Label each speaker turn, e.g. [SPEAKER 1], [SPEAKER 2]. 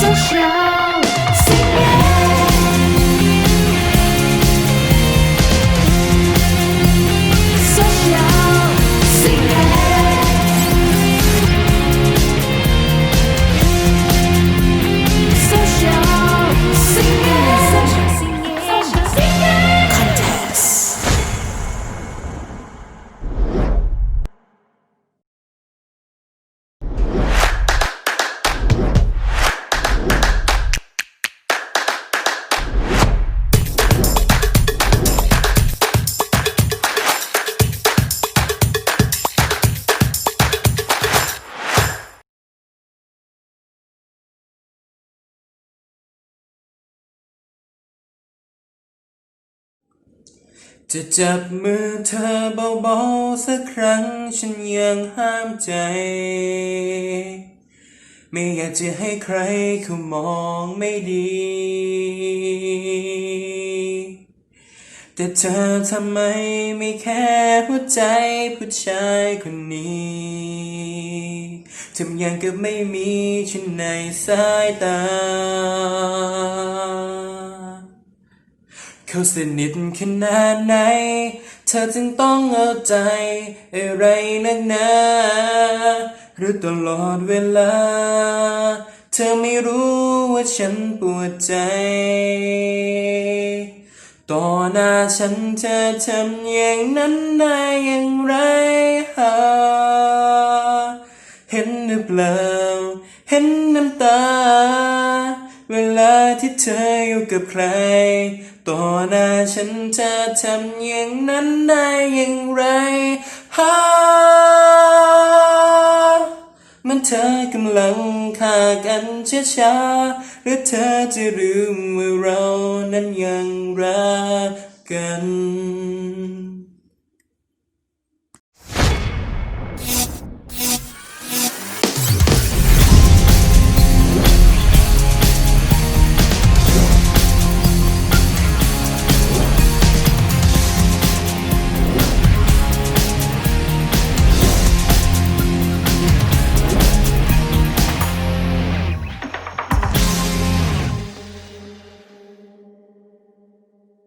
[SPEAKER 1] so shy. จะจับมือเธอเบาๆสักครั้งฉันยังห้ามใจ ไม่อยากจะให้ใครเขามองไม่ดี แต่เธอทำไมไม่แค่หัวใจผู้ชายคนนี้ทำอย่างกับไม่มีฉันในสายตา เขาสนิทขนาดไหน เธอจึงต้องเอาใจ อะไรนักหนาหรือตลอดเวลา เธอไม่รู้ว่าฉันปวดใจ ต่อหน้าฉันเธอทำอย่างนั้นได้อย่างไรฮะเห็นหรือเปล่า เห็นน้ำตา เวลาที่เธออยู่กับใคร ต่อหน้าฉันเธอทำอย่างนั้นได้อย่างไรฮะมันเธอกำลังฆ่ากันช้าๆหรือเธอจะลืมว่าเรานั้นยังรักกัน